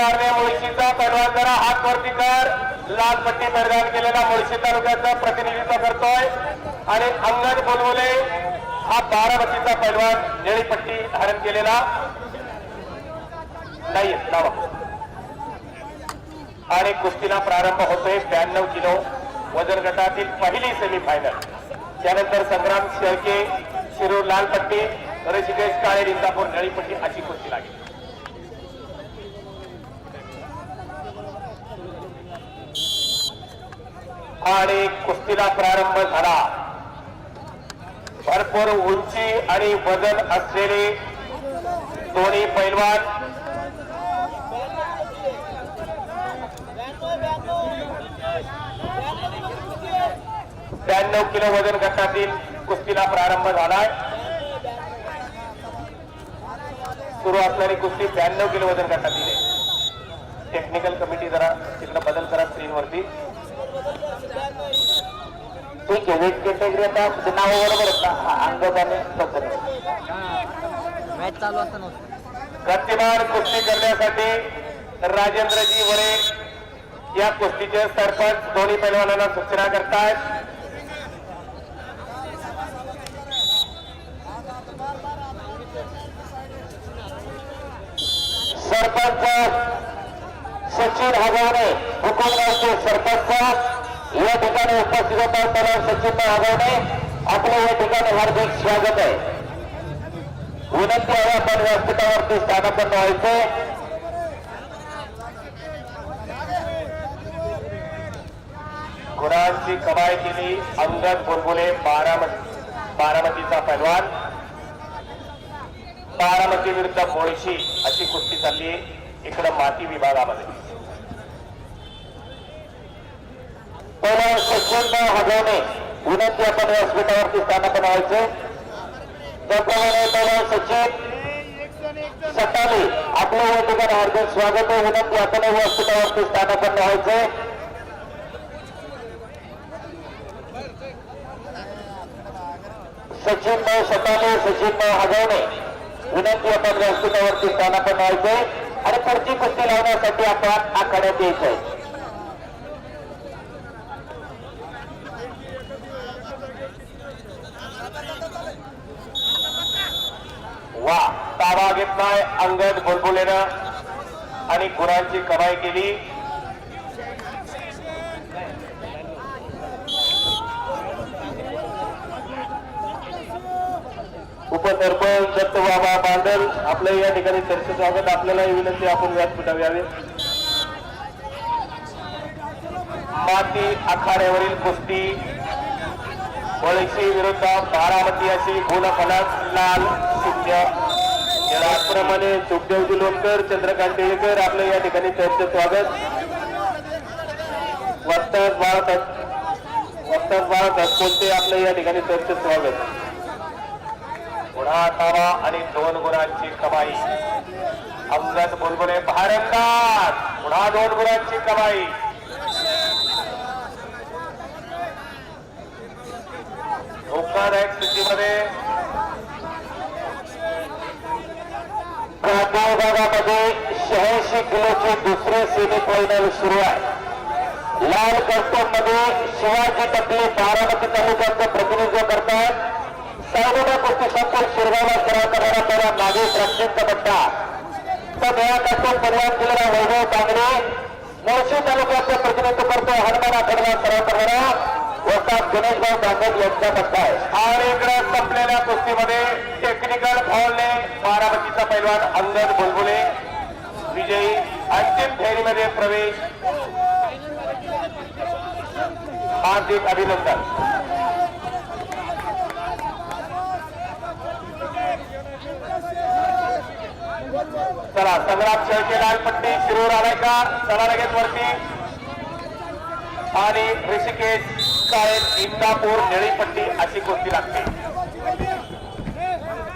मारणे मुळशीचा पैलवान जरा हात वरती कर. लाल पट्टी परिधान केलेला मुळशी तालुक्याचा प्रतिनिधित्व करतोय. आणि अंगण बोलवले हा बारामतीचा पैलवान निळी पट्टी धारण केलेला. नाही लावा. आणि कुस्तीला प्रारंभ होतोय ब्याण्णव किलो. वजन गटातील पहिली सेमीफायनल त्यानंतर संग्राम शेळके शिरूर लाल पट्टी ऋषिकेश काळे इंदापूर नळीपट्टी अशी कुस्ती लागेल. आणि कुस्तीला प्रारंभ झाला. भरपूर उंची आणि वजन असलेले दोन्ही पैलवान ब्याण्णव किलो वजन गटातील कुस्तीला प्रारंभ झालाय. सुरू असणारी कुस्ती ब्याण्णव किलो वजन गटातील आहे. टेक्निकल कमिटी जरा तिकडे बदल करा स्क्रीनवरती ठीक आहे वेट कॅटेगरी आता नाव बरोबर आहेत ना अंगद आणि सौंदर्य मॅच चालू असताना गतिमान कुस्ती करण्यासाठी राजेंद्रजी वरे या कुस्तीचे सरपंच दोन्ही पैलवानांना सूचना करतायत. सरपंच सचिन हजारे हुकुमगावचे सरपंच. या ठिकाणी उपस्थित होतात त्याला सचिन हजारे आपले या ठिकाणी हार्दिक स्वागत आहे. विनंती आहे आपण व्यासपीठावरती स्थानापन्न व्हायचं. गुणांची कमाई केली अंगद बुलबुले बारामती बारामतीचा पैलवान बारामती विरुद्ध मोळशी अशी कुस्ती चालली. इकडं माती विभागामध्ये. पहिला सचिन हजवणे विनंती आपण व्यासपीठावरती स्थानापन्न व्हायचे त्याप्रमाणे पहिला सचिन सकाळी आपलं या ठिकाणी हार्दिक स्वागत आहे. विनंती आपण व्यासपीठावरती स्थानापन्न व्हायचं सचिन भाऊ सकाळे सचिन भाऊ हगवणे विनंती आपण व्यासपीठावरती स्थानापन्न व्हायचे आणि पुढची कुस्ती लावण्यासाठी आपण आखाड्यात यायचंय वा ताबा घेतलाय अंगद बुलबुलेनं आणि गुरांची कमाई केली. उपसरपंच दत्तबाबा बांडल आपलं या ठिकाणी चर्चे स्वागत. आपल्याला ही विनंती आपण व्यासपीठावर यावे. माती आखाड्यावरील कुस्ती. बळशी विरुद्ध बारामती अशी गुणफलास लाल शून्य त्याचप्रमाणे सुखदेवजी लोणकर चंद्रकांत टिळेकर आपलं या ठिकाणी चर्चेत स्वागत. वक्तात बाळ वक्तात बाळत हसकोलते आपलं या ठिकाणी चर्चेत स्वागत. पुन्हा तावा आणि दोन गुणांची कमाई. अंगद बुलबुले भारंदाज पुन्हा दोन गुणांची कमाई. धोकादायक स्थितीमध्ये भागामध्ये शहाऐंशी किलोची दुसरी सेमी फायनल सुरू आहे. लाल कर्तव्यमध्ये मध्ये शिवाजी टकले बारामती तालुक्याचं प्रतिनिधित्व करतात. सर्वोदय कुस्ती संकुल शिरगावला सराव करणारा पहिला नागेश रक्षणचा पट्टा तर नया कस्टम परिवार केलेला वैभव कांगडे मोर्शी तालुक्याचं प्रतिनिधित्व करतो हनुमान आखडला सराव करणारा वस्ताद गणेशभाऊ कांगड यांचा पट्टा आहे. आणि इकडे संपलेल्या कुस्तीमध्ये टेक्निकल फॉलने बारामतीचा पैलवान अंगद बुलबुले. विजयी अंतिम फेरीमध्ये प्रवेश. हार्दिक अभिनंदन. चला संग्राम शेळके लालपट्टी शिरूर आलायकर चला लगेच वरती. आणि ऋषिकेश काळे इंदापूर निळीपट्टी अशी गोष्टी लागते?